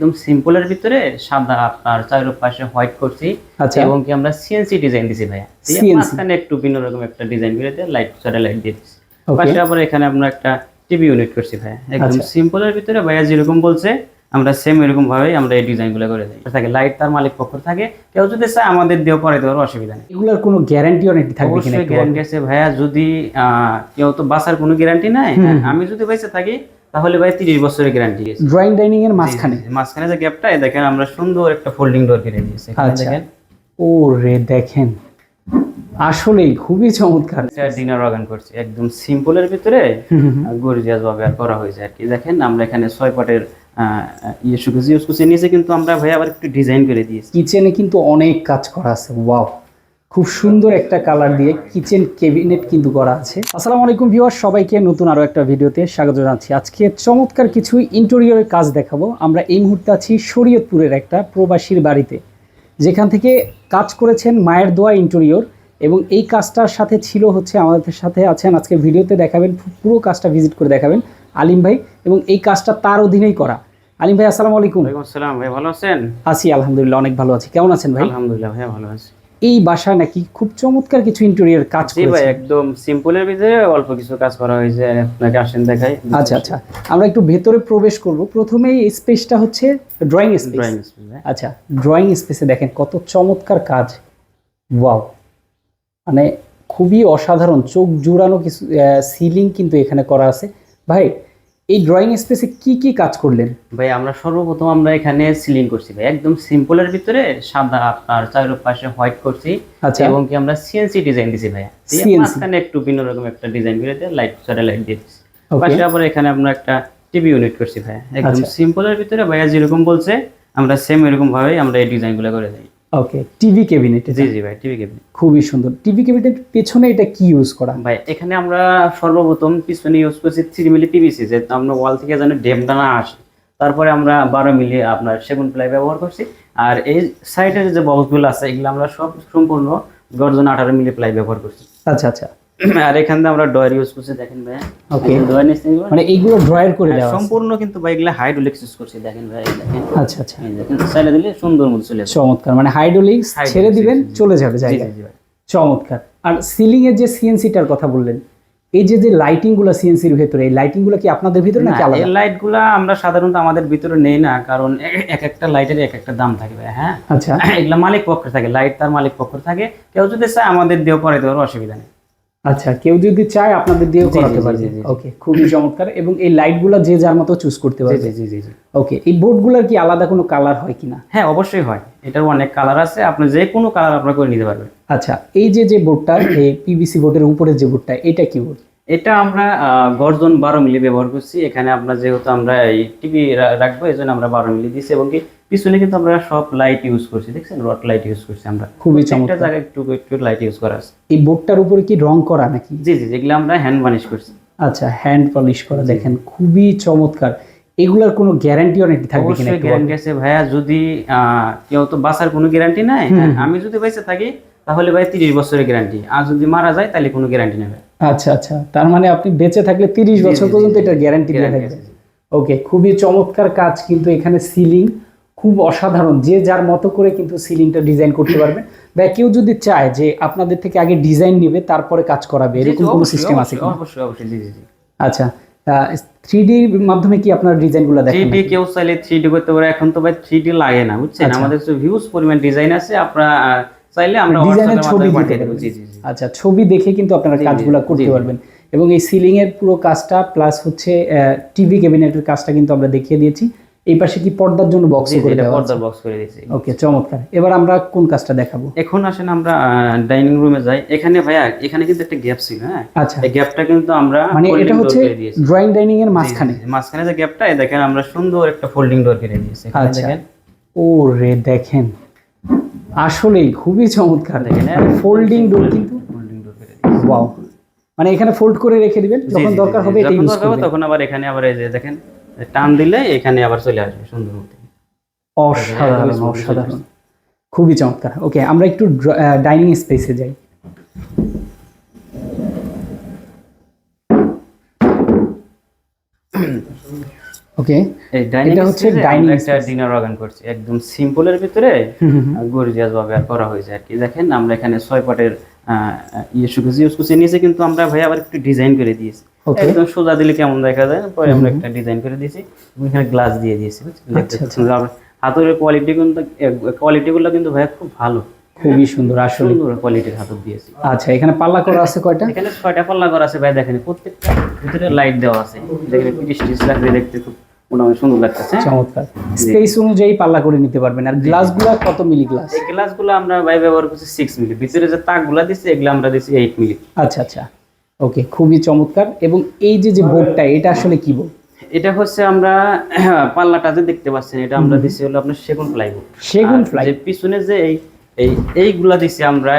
একদম সিম্পলের ভিতরে সাদা আপনার চারপাশে হোয়াইট করছি আচ্ছা। এবং কি আমরা সিএনসি ডিজাইন দিছি ভাইয়া। দিয়ে মাঝখানে একটু ভিন্ন রকম একটা ডিজাইন করে দিয়ে লাইট ছড়া লাইট দিয়ে দিছি। Okay. পাশে আবার এখানে আমরা একটা টিভি ইউনিট করছি ভাইয়া। একদম আচ্ছা। সিম্পলের ভিতরে ভাইয়া যেরকম বলছে আমরা সেম এরকম ভাবে আমরা এই ডিজাইনগুলো করে দিই। থাকে লাইট তার মালিক পক্ষ থাকে কেউ যদি চায় আমাদের দিয়েও করাইতে পারো অসুবিধা নেই। এগুলোর কোনো গ্যারান্টি ওয়ারেন্টি থাকবে কিনা অবশ্যই গ্যারান্টি আছে ভাইয়া। যদি কেউ তো বাসার কোনো গ্যারান্টি নাই আমি যদি বেঁচে থাকি তাহলে ভাই তিরিশ বছরের গ্যারান্টি আছে। ড্রয়িং ডাইনিং এর মাঝখানে? মাঝখানে যে গ্যাপটা এই দেখেন আমরা সুন্দর একটা ফোল্ডিং ডোর করে দিয়েছি আচ্ছা। দেখেন। ও রে দেখেন। আসলেই খুবই চমৎকার। ডিনার অর্গান করছি। একদম সিম্পলের ভিতরে গরিজিয়াস ভাবে আর করা হয়েছে আর কি। দেখেন আমরা এখানে ছয় পটের ইয়ে সুকেজ ইউজ করছি। নিচে কিন্তু আমরা ভাই আবার একটু ডিজাইন করে দিয়েছি। কিচেনে কিন্তু অনেক কাজ করা আছে। ওয়াও খুব সুন্দর একটা কালার দিয়ে কিচেন কেবিনেট কিন্তু করা আছে। আসসালামু আলাইকুম ভিউয়ার সবাইকে নতুন আরও একটা ভিডিওতে স্বাগত জানাচ্ছি। আজকে চমৎকার কিছু ইন্টেরিয়রের কাজ দেখাবো। আমরা এই মুহূর্তে আছি শরীয়তপুরের একটা প্রবাসীর বাড়িতে যেখান থেকে কাজ করেছেন মায়ের দোয়া ইন্টেরিয়র এবং এই কাজটার সাথে ছিল হচ্ছে আমাদের সাথে আছেন আজকে ভিডিওতে দেখাবেন পুরো কাজটা ভিজিট করে দেখাবেন আলিম ভাই এবং এই কাজটা তার অধীনেই করা। আলিম ভাই আসসালামু আলাইকুম। ওয়ালাইকুম আসসালাম ভাই ভালো আছেন? আছি আলহামদুলিল্লাহ অনেক ভালো আছি। কেমন আছেন ভাই? আলহামদুলিল্লাহ ভাই ভালো আছি। এই বাসায় নাকি খুব চমৎকার কিছু ইন্টেরিয়র কাজ জি ভাই করেছে। একদম সিম্পলের ভিতরে অল্প কিছু কাজ করা হয়েছে আপনাকে আসেন দেখাই। আচ্ছা আচ্ছা। আমরা একটু ভেতরে প্রবেশ করব। প্রথমেই এই স্পেসটা হচ্ছে ড্রয়িং স্পেস ড্রয়িং আচ্ছা ড্রয়িং স্পেসে দেখেন কত চমৎকার কাজ। ওয়াও মানে খুবই অসাধারণ চোখ জুড়ানো কিছু সিলিং কিন্তু এখানে করা আছে। ভাই এই ড্রয়িং স্পেসে কি কি কাজ করলেন? ভাই আমরা সর্বপ্রথম আমরা এখানে সিলিং করছি ভাই। একদম সিম্পলের ভিতরে সাদা আপনার চারপাশে হোয়াইট করছি আচ্ছা। এবং কি আমরা সিএনসি ডিজাইন দিছি দিয়ে মাঝখানে একটু ভিন্ন রকম একটা ডিজাইন করে দিয়ে লাইট ছড়া লাইট দিয়ে Okay. পাশে আবার এখানে আমরা একটা টিভি ইউনিট করছি ভাইয়া একদম আচ্ছা। সিম্পলের ভিতরে ভাইয়া যেরকম বলছে আমরা সেম এরকম ভাবেই আমরা এই ডিজাইনগুলো করে দিই। ওকে টিভি ক্যাবিনেট জি জি ভাই টিভি ক্যাবিনেট খুবই সুন্দর। টিভি ক্যাবিনেট পেছনে এটা কি ইউজ করা? ভাই এখানে আমরা সর্বপ্রথম পিছনে ইউজ করছি থ্রি মিলি পিভিসি যে আমরা ওয়াল থেকে যেন ডেমটা না আসে। তারপরে আমরা বারো মিলি আপনার সেগুন প্লাই ব্যবহার করছি। আর এই সাইডের যে বক্সগুলো আছে এগুলো আমরা সব সম্পূর্ণ গর্জন আঠারো মিলি প্লাই ব্যবহার করছি। আচ্ছা আচ্ছা। আর এখান আমরা ডয়ার ইউজ করছি দেখেন ভাই Okay. ডয়ার নিচ্ছি মানে এইগুলো ড্রয়ার করে দেওয়া সম্পূর্ণ কিন্তু ভাই এগুলো হাইড্রোলিক্স ইউজ করছি দেখেন ভাই এই দেখেন। আচ্ছা আচ্ছা। দেখেন সাইডে দিলে সুন্দর মতো চলে যাবে। চমৎকার মানে হাইড্রোলিক্স ছেড়ে দিবেন চলে যাবে জায়গায়। চমৎকার। আর সিলিং এর যে সিএনসিটার কথা বললেন এই যে যে লাইটিংগুলো সিএনসি সিএনসির ভেতরে এই লাইটিংগুলো কি আপনাদের ভিতরে নাকি আলাদা? এই লাইটগুলো আমরা সাধারণত আমাদের ভিতরে নেই না কারণ এক একটা লাইটের এক একটা দাম থাকবে হ্যাঁ? আচ্ছা। এগুলা মালিক পক্ষ থাকে লাইট তার মালিক পক্ষ থাকে। কেউ যদি চায় আমাদের দিয়েও পারো অসুবিধা নেই। আচ্ছা কেউ যদি চায় আপনাদের দিয়েও করাতে পারবে। ওকে খুবই চমৎকার। এবং এই লাইটগুলো যে যার মতো চুজ করতে পারবে। জি জি জি ওকে এই বোর্ডগুলার কি আলাদা কোনো কালার হয় কিনা? হ্যাঁ অবশ্যই হয়। এটার অনেক কালার আছে। আপনি যে কোনো কালার আপনার করে নিতে পারবেন। আচ্ছা এই যে যে বোর্ডটা এই পিভিসি বোর্ডের উপরে যে বোর্ডটা এটা কি বোর্ড? এটা আমরা গর্জন বারো মিলি ব্যবহার করছি। এখানে আপনার যেহেতু আমরা এই টিভি রাখব এই জন্য আমরা বারো মিলি দিচ্ছি এবং কি পিছনে কিন্তু আমরা সব লাইট ইউজ করছি দেখছেন? রড লাইট ইউজ করছি আমরা। খুবই একটা জায়গায় একটু একটু লাইট ইউজ করা আছে। এই বোর্ডটার উপরে কি রং করা নাকি? জি জি যেগুলো আমরা হ্যান্ড বানিশ করছি। আচ্ছা হ্যান্ড পলিশ করা দেখেন খুবই চমৎকার। এগুলার কোনো গ্যারান্টি ওয়ারেন্টি থাকবে কিনা অবশ্যই গ্যারান্টি আছে। ভাইয়া যদি কেউ তো বাঁচার কোনো গ্যারান্টি নাই আমি যদি বেঁচে থাকি তাহলে ভাই তিরিশ বছরের গ্যারান্টি আর যদি মারা যায় তাহলে কোনো গ্যারান্টি নেবে আচ্ছা আচ্ছা। তার মানে আপনি বেঁচে থাকলে তিরিশ বছর পর্যন্ত এটা গ্যারান্টি দিয়ে থাকবে। ওকে খুবই চমৎকার কাজ কিন্তু এখানে সিলিং খুব অসাধারণ যে যার মতো করে কিন্তু সিলিংটা ডিজাইন করতে পারবেন বা কেউ যদি চায় যে আপনাদের থেকে আগে ডিজাইন নেবে তারপরে কাজ করাবে এরকম কোনো সিস্টেম আছে অবশ্যই, অবশ্যই অবশ্যই জি জি জি। আচ্ছা থ্রি ডির মাধ্যমে কি আপনার ডিজাইনগুলো দেখেন ডি কেউ চাইলে থ্রি ডি করতে পারে এখন তো ভাই থ্রি ডি লাগে না বুঝছেন? আচ্ছা। আমাদের তো ভিউজ পরিমাণ ডিজাইন আছে আপনারা চাইলে আমরা ডিজাইনের ছবি দিতে। জি জি আচ্ছা ছবি দেখে কিন্তু আপনারা কাজগুলো করতে পারবেন। এবং এই সিলিং এর পুরো কাজটা প্লাস হচ্ছে টিভি ক্যাবিনেটের কাজটা কিন্তু আমরা দেখিয়ে দিয়েছি। এই পাশে কি পর্দার জন্য বক্স করে দেওয়া পর্দার বক্স করে দিয়েছি। ওকে চমৎকার। এবার আমরা কোন কাজটা দেখাবো? এখন আসেন আমরা ডাইনিং রুমে যাই। এখানে ভাইয়া এখানে কিন্তু একটা গ্যাপ ছিল হ্যাঁ? আচ্ছা। এই গ্যাপটা কিন্তু আমরা মানে এটা হচ্ছে ড্রয়িং ডাইনিং এর মাঝখানে। মাঝখানে যে গ্যাপটা এই দেখেন আমরা সুন্দর একটা ফোল্ডিং ডোর করে দিয়েছি আচ্ছা। দেখেন। ও রে দেখেন। আসলেই খুবই চমৎকার। দেখেন, ফোল্ডিং ডোর কিন্তু ফোল্ডিং ডোর করে দিয়েছি। ওয়াও মানে এখানে ফোল্ড করে রেখে দিবেন যখন দরকার হবে এটা ইউজ করবেন। তখন আবার এখানে আবার এই যে দেখেন টান দিলে এখানে আবার চলে আসবে সুন্দর মতো। অসাধারণ অসাধারণ। খুবই চমৎকার। ওকে আমরা একটু ডাইনিং স্পেসে যাই। ওকে এটা হচ্ছে ডাইনিং একটা ডিনার অর্গান করছি। একদম সিম্পলের ভিতরে গর্জিয়াস ভাবে আর করা হয়েছে আর কি। দেখেন আমরা এখানে ছয় পাটের ইয়ে শুকুজ ইউজ করছি নিচে কিন্তু আমরা ভাই আবার একটু ডিজাইন করে দিয়েছি। একদম সোজা দিলে কেমন দেখা যায়? পরে আমরা একটা ডিজাইন করে দিয়েছি এখানে গ্লাস দিয়ে দিয়েছি? দেখতে আচ্ছা, কোয়ালিটি কিন্তু কোয়ালিটি গুলো কিন্তু ভাই খুব ভালো। খুবই সুন্দর আসলে। সুন্দর কোয়ালিটির হাতর দিয়েছি। আচ্ছা এখানে পাল্লা করা আছে কয়টা? এখানে ছয়টা পাল্লা করা আছে ভাই দেখেন প্রত্যেকটা ভিতরে লাইট দেওয়া আছে। দেখেন টিস লাগবে দেখতে খুব। মোটামুটি সুন্দর লাগতেছে চমৎকার। স্পেস অনুযায়ী পাল্লা করে নিতে পারবেন। আর গ্লাসগুলো কত মিলি গ্লাস এই গ্লাসগুলো আমরা ভাই ব্যবহার করছি সিক্স মিলি। ভিতরে যে তাকগুলা দিচ্ছি এগুলো আমরা দিচ্ছি এইট মিলি। আচ্ছা আচ্ছা। ওকে খুবই চমৎকার। এবং এই যে যে বোর্ডটা এটা আসলে কি বোর্ড? এটা হচ্ছে আমরা পাল্লাটা যে দেখতে পাচ্ছেন এটা আমরা দিচ্ছি হলো আপনার সেগুন প্লাইবোর্ড সেগুন ফ্লাই যে পিছনে যে এই এই এইগুলা দিছি আমরা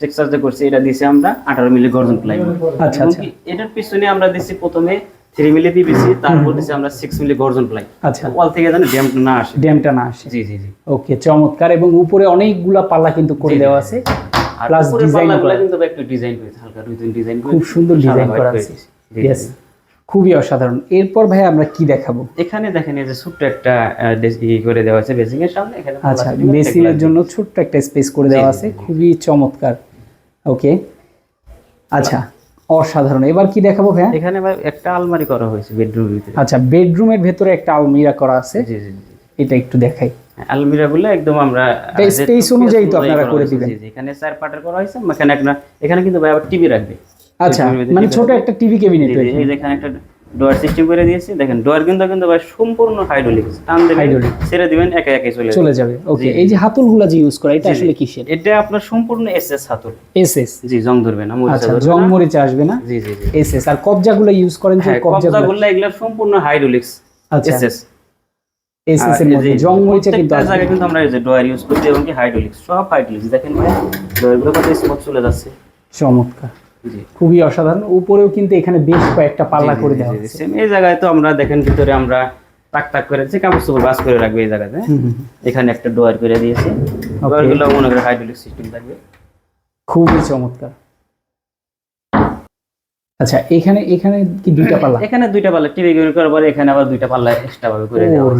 টেক্সচার যে করছি এটা দিছি আমরা আঠারো মিলি গর্জন প্লাইবোর্ড আচ্ছা, আচ্ছা। এটার পিছনে আমরা দিছি প্রথমে থ্রি মিলি পিভিসি তারপর দিছি আমরা সিক্স মিলি গর্জন প্লাই আচ্ছা। ওয়াল থেকে যেন ড্যাম্প না আসে। ড্যামটা না আসে। জি জি জি। ওকে চমৎকার। এবং উপরে অনেকগুলা পাল্লা কিন্তু করে দেওয়া আছে। প্লাস ডিজাইন করা কিন্তু একটু ডিজাইন করেছে হালকা দুই তিন ডিজাইন খুব সুন্দর ডিজাইন করা আছে। খুবই অসাধারণ। এরপর ভাই আমরা কি দেখাবো? এখানে দেখেন এই যে ছোট্ট একটা ই করে দেওয়া আছে বেসিং এর সামনে। এখানে আচ্ছা বেসিনের একটা জন্য ছোট্ট একটা স্পেস করে দেওয়া আছে। খুবই চমৎকার। ওকে আচ্ছা। অসাধারণ। এবার কি দেখাবো ভাই এখানে ভাই একটা আলমারি করা হয়েছে বেডরুমের ভিতরে। আচ্ছা বেডরুমের ভেতরে একটা আলমিরা করা আছে। জি জি এটা একটু দেখাই। আলমিরা গুলো একদম আমরা স্পেস অনুযায়ী তো আপনারা করা দিবেন। জি, জি, এখানে চার পাটার করা হয়েছে এখানে একটা এখানে কিন্তু ভাই আবার টিভি রাখবে। আচ্ছা মানে ছোট একটা টিভি ক্যাবিনেট রয়েছে জি, এই যে এখানে একটা ডোয়ার সিস্টেম করে দিয়েছি। দেখেন ডোয়ার কিন্তু কিন্তু ভাই সম্পূর্ণ হাইড্রোলিক টান দেবেন Hydraulic। ছেড়ে দিবেন একা একাই চলে চলে যাবে। ওকে এই যে হাতলগুলা যে ইউজ করা এটা। আসলে কিসের? এটা আপনার সম্পূর্ণ এসএস হাতুর এস এস জি জং ধরবে না মরিচা আচ্ছা জং মরিচা আসবে না? জি জি জি। এস এস আর কবজাগুলো ইউজ করেন যে হ্যাঁ কবজাগুলো? এগুলা সম্পূর্ণ হাইড্রোলিক্স আচ্ছা। এসএস এস এস এর মধ্যে জং মরিচা কিন্তু আসবে জায়গায় কিন্তু আমরা এই যে ডয়ার ইউজ করছি এবং কি হাইড্রোলিক্স সব হাইড্রোলিক্স দেখেন ভাই ডয়ারগুলো কত স্পট চলে যাচ্ছে। চমৎকার। খুবই অসাধারণ। উপরেও কিন্তু এখানে বেশ কয়েকটা পাল্লা করে দেওয়া same এই জায়গায় তো আমরা দেখেন ভিতরে আমরা টাক টাক করে যে কাপড় চোপড় বাস করে রাখবে এই জায়গাতে। এখানে একটা ডোয়ার করে দিয়েছি। ডোয়ারগুলো মনে করে হাইড্রোলিক সিস্টেম থাকবে। খুবই চমৎকার। আচ্ছা এখানে এখানে কি দুইটা পাল্লা? এখানে দুইটা পাল্লা টিভি করার পরে এখানে আবার দুইটা পাল্লা এক্সট্রা ভাবে করে দেওয়া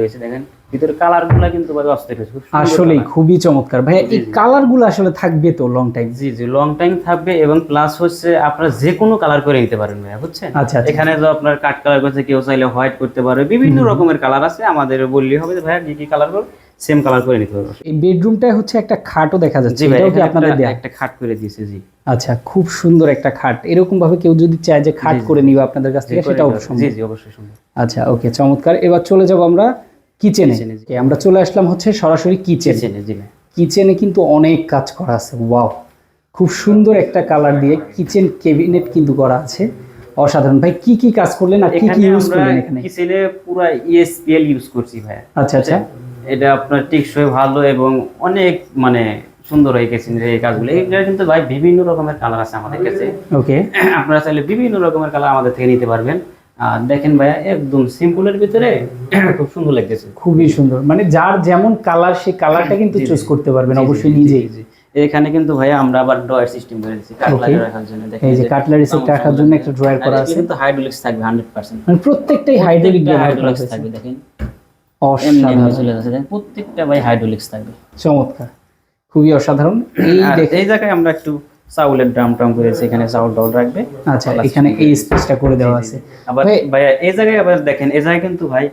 হয়েছে দেখেন। ভিতরে কালারগুলা কিন্তু ভাই অস্থির colour। খুবই চমৎকার। ভাইয়া এই কালারগুলো আসলে থাকবে তো লং টাইম জি জি লং টাইম থাকবে এবং প্লাস হচ্ছে আপনারা যে কোনো কালার করে নিতে পারেন ভাইয়া বুঝছেন? আচ্ছা আচ্ছা। এখানে তো আপনার কাট কালার করছে কেউ চাইলে হোয়াইট করতে পারবে বিভিন্ন রকমের কালার আছে আমাদের বললেই হবে যে ভাইয়া কি কি কালার করবে সেম কালার করে নিতে পারবে এই বেডরুমটায় হচ্ছে একটা খাটও দেখা যাচ্ছে জি ভাই এটাও কি আপনাদের একটা- দেয়া? একটা খাট করে দিয়েছে জি। আচ্ছা খুব সুন্দর একটা খাট। এরকম ভাবে কেউ যদি চায় যে খাট করে নিবে আপনাদের কাছ থেকে সেটাও সম্ভব। জি জি অবশ্যই সম্ভব। আচ্ছা ওকে চমৎকার। এবার চলে যাব আমরা কিচেনে। আমরা চলে আসলাম হচ্ছে সরাসরি কিচেন। কিচেনে কিন্তু অনেক কাজ করা আছে ওয়াও। খুব সুন্দর একটা কালার দিয়ে কিচেন কেবিনেট কিন্তু করা আছে। অসাধারণ। ভাই কি কি কাজ করলেন আর কি কি ইউজ করলেন এখানে? কিচেনে পুরো ইএসপিএল ইউজ করছি ভাই। আচ্ছা আচ্ছা। এটা আপনার টেকসই ভালো এবং অনেক মানে সুন্দর হয়ে গেছে এই কাজগুলো। এইগুলো কিন্তু ভাই বিভিন্ন রকমের কালার আছে আমাদের কাছে। ওকে আপনারা চাইলে বিভিন্ন রকমের কালার আমাদের থেকে নিতে পারবেন। আর দেখেন ভাইয়া একদম সিম্পলের ভিতরে খুব সুন্দর লাগতেছে। খুবই সুন্দর। মানে যার যেমন কালার সেই কালারটা কিন্তু। চুজ করতে পারবেন অবশ্যই নিজেই। এখানে কিন্তু ভাইয়া আমরা আবার ড্রয়ার সিস্টেম করে দিচ্ছি কাটলারি রাখার জন্য। এই যে কাটলারি সেট রাখার জন্য একটা ড্রয়ার করা আছে। কিন্তু হাইড্রোলিক্স থাকবে 100% মানে প্রত্যেকটাই হাইড্রোলিক হাইড্রোলিক্স থাকবে দেখেন। অসাধারণ। চলে যাচ্ছে দেখেন প্রত্যেকটা ভাই হাইড্রোলিক্স থাকবে। চমৎকার। খুবই অসাধারণ। এই এই জায়গায় আমরা একটু চাউলের ড্রাম এখানে চাউল টাউল রাখবে। আচ্ছা এখানে এই স্পেসটা করে দেওয়া আছে। আবার ভাইয়া এই জায়গায় আবার দেখেন এই জায়গায় কিন্তু ভাই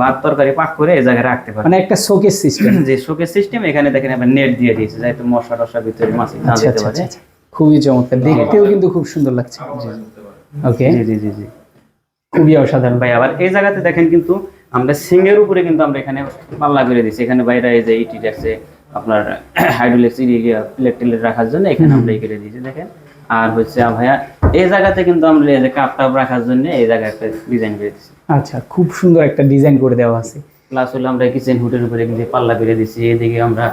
ভাত তরকারি পাক করে এই জায়গায় রাখতে পারেন মানে একটা শোকেস সিস্টেম যে শোকের সিস্টেম এখানে দেখেন আবার নেট দিয়ে দিয়েছে যাতে মশলা টশলা ভিতরে মাছ না আচ্ছা আচ্ছা পারে। আচ্ছা, আচ্ছা। খুবই চমৎকার। দেখতেও কিন্তু খুব সুন্দর লাগছে। ওকে জি জি। জি খুবই অসাধারণ। ভাই আবার এই জায়গাতে দেখেন কিন্তু আমরা সিংহের উপরে কিন্তু আমরা এখানে পাল্লা করে দিচ্ছি এখানে বাইরে এই যে ইটি রাখছে আপনার হাইড্রোলিক্স টেলেট রাখার জন্য এখানে আমরা এই করে দিয়েছি দেখেন। আর হচ্ছে ভাইয়া এই জায়গাতে কিন্তু আমরা এই যে কাপ টাপ রাখার জন্য এই জায়গায় একটা ডিজাইন করে দিচ্ছি আচ্ছা খুব সুন্দর একটা ডিজাইন করে দেওয়া আছে। প্লাস হলো আমরা কিচেন হুডের উপরে কিন্তু পাল্লা করে দিচ্ছি এদিকে আমরা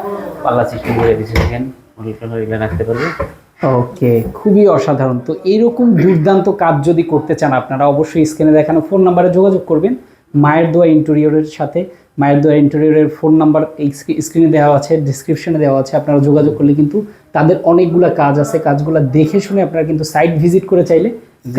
পাল্লা সিস্টেম করে দিচ্ছি দেখেন। হোটেল টোটেল রাখতে পারবে। ওকে খুবই অসাধারণ। তো এইরকম দুর্দান্ত কাজ যদি করতে চান আপনারা অবশ্যই স্ক্রিনে দেখানো ফোন নাম্বারে যোগাযোগ করবেন। মায়ের দোয়া ইন্টেরিয়রের সাথে। মায়ের দোয়া ইন্টেরিয়রের ফোন নাম্বার এই স্ক্রিনে দেওয়া আছে ডিসক্রিপশনে দেওয়া আছে আপনারা যোগাযোগ করলে কিন্তু তাদের অনেকগুলো কাজ আছে কাজগুলো দেখে শুনে আপনারা কিন্তু সাইট ভিজিট করে চাইলে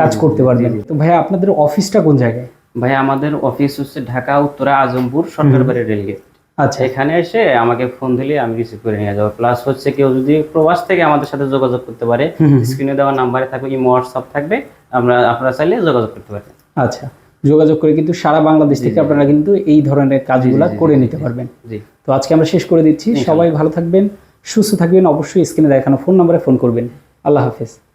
কাজ করতে পারবেন। তো ভাইয়া আপনাদের অফিসটা কোন জায়গায়? ভাই আমাদের অফিস হচ্ছে ঢাকা উত্তরা আজমপুর সরকারবাড়ি রেলগেট আচ্ছা। এখানে এসে আমাকে ফোন দিলে আমি রিসিভ করে নিয়ে যাব। প্লাস হচ্ছে কেউ যদি প্রবাস থেকে আমাদের সাথে যোগাযোগ করতে পারে। স্ক্রিনে দেওয়া নাম্বারে থাকবে ইমো হোয়াটসঅ্যাপ থাকবে আমরা আপনারা চাইলে যোগাযোগ করতে পারেন আচ্ছা। যোগাযোগ করে কিন্তু সারা বাংলাদেশ থেকে আপনারা কিন্তু এই ধরনের কাজগুলো করে নিতে পারবেন। তো আজকে আমরা শেষ করে দিচ্ছি। সবাই ভালো থাকবেন সুস্থ থাকবেন অবশ্যই স্ক্রিনে দেখানো ফোন নম্বরে ফোন করবেন। আল্লাহ হাফেজ।